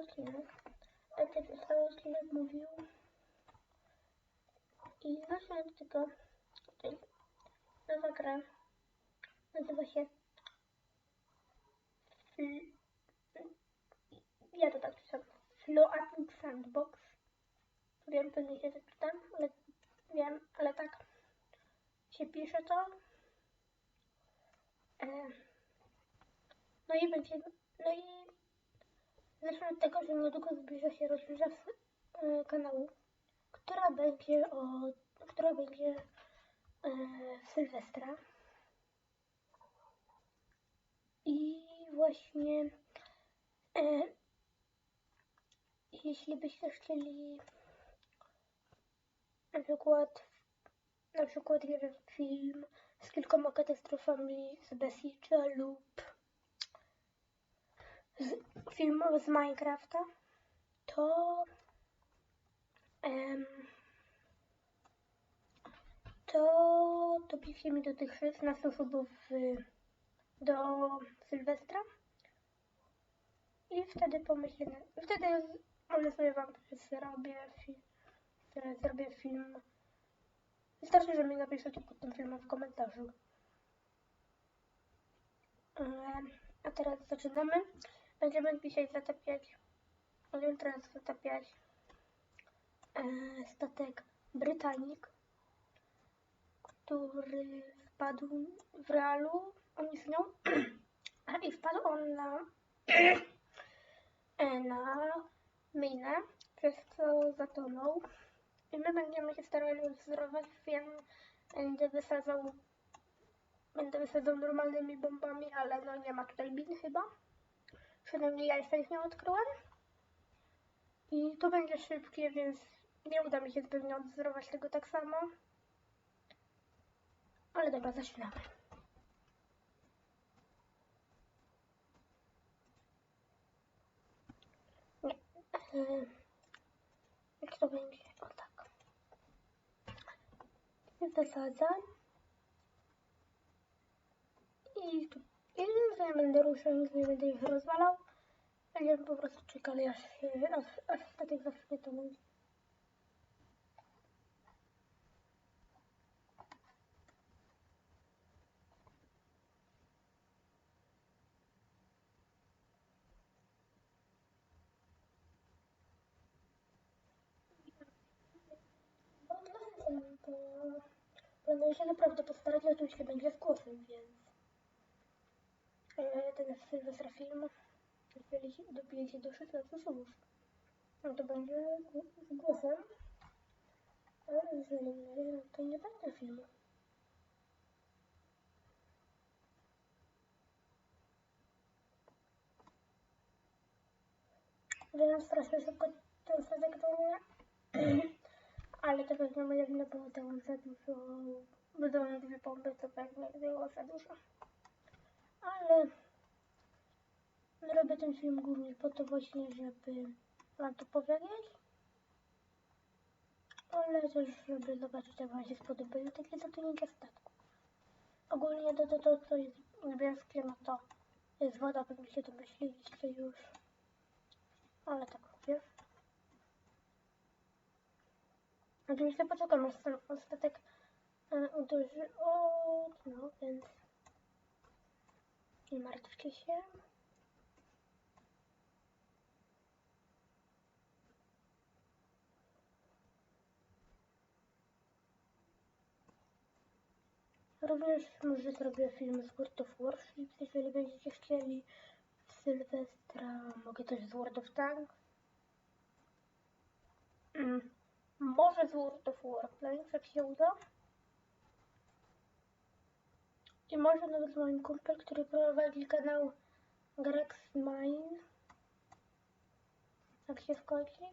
odcinek. Będzie cały odcinek mówił. I właśnie do tego tutaj nowa gra nazywa się ja to tak pisam. Floating Sandbox. Wiem, pewnie się tak czytam, ale wiem, ale tak się pisze to. E, no i będzie, no i zacznę od tego, że niedługo zbliża się rocznica e, kanału, która będzie o, która będzie e, Sylwestra. I właśnie e, jeśli byście chcieli na przykład na przykład nie wiem, film z kilkoma katastrofami z Besicza lub z, film z Minecrafta, to em, to dopiszcie mi do tych 16 subów w- do Sylwestra i wtedy pomyślę, wtedy może sobie wam zrobię film, zrobię film Wystarczy, że mi napiszecie pod tym filmem w komentarzu. Eee, A teraz zaczynamy. Będziemy dzisiaj zatapiać, teraz zatapiać e, statek Britannic, który wpadł w realu, on istniał, a i wpadł on na, e, na minę, przez co zatonął. I my będziemy się starali odwzorować film. Będę wysadzał, będę wysadzał normalnymi bombami, ale no nie ma tutaj min chyba. Przynajmniej ja jeszcze ich nie odkryłem. I to będzie szybkie, więc nie uda mi się pewnie odwzorować tego tak samo. Ale dobra, zaczynamy. Nie. Yy, jak to będzie? O tak. I wysadzam. I tu i nic nie będę ruszał, nic nie będę ich rozwalał. Będziemy po prostu czekali aż się, aż, aż statek zacznie tonąć. No, no, to planuję się naprawdę postarać, ale się będzie z głosem, więc ten Sylwestra film dopiero się- do 16 słów. No to będzie z głosem, ale jeżeli nie, no to nie będzie filmu. Wiem, strasznie szybko ten statek tonie, ale to pewnie moja wina było to za dużo, będą dwie bomby, to pewnie było za dużo. Ale robię ten film głównie po to właśnie, żeby wam to powiedzieć. Ale też, żeby zobaczyć, jak wam się spodobają takie zatonięcia statku. Ogólnie to, to, to, co jest niebieskie, no to jest woda, pewnie się domyśliliście już. Ale tak mówię. Oczywiście poczekam, aż ten ostatek e, uderzy o no, więc nie martwcie się. Również może zrobię film z World of Warships, jeżeli będziecie chcieli. W Sylwestra mogę też z World of Tanks. Mm. Może z World of Warplanes, jak się uda. I może nawet moim kumpel, który prowadzi kanał Grex Mine. Jak się wchodzi.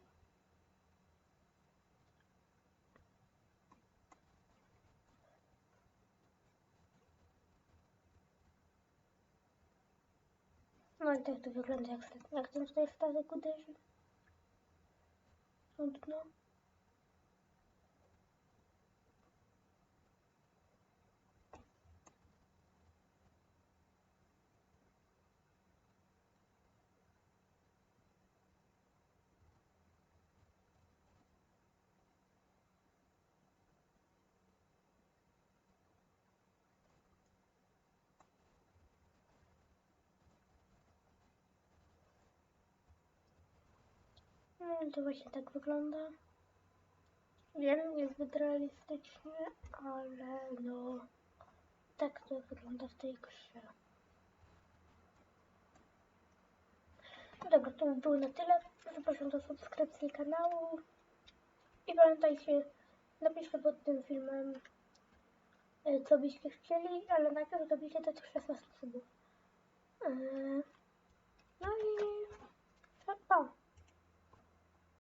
No i tak to wygląda, jak, jak ten tutaj statek uderzy. Od dno. To właśnie tak wygląda. Wiem, niezbyt realistycznie, ale no tak to wygląda w tej grze. Dobra, to by było na tyle. Zapraszam do subskrypcji kanału. I pamiętajcie, napiszcie pod tym filmem, e, co byście chcieli, ale najpierw dobijcie do tych 16 subów. E, No i pa.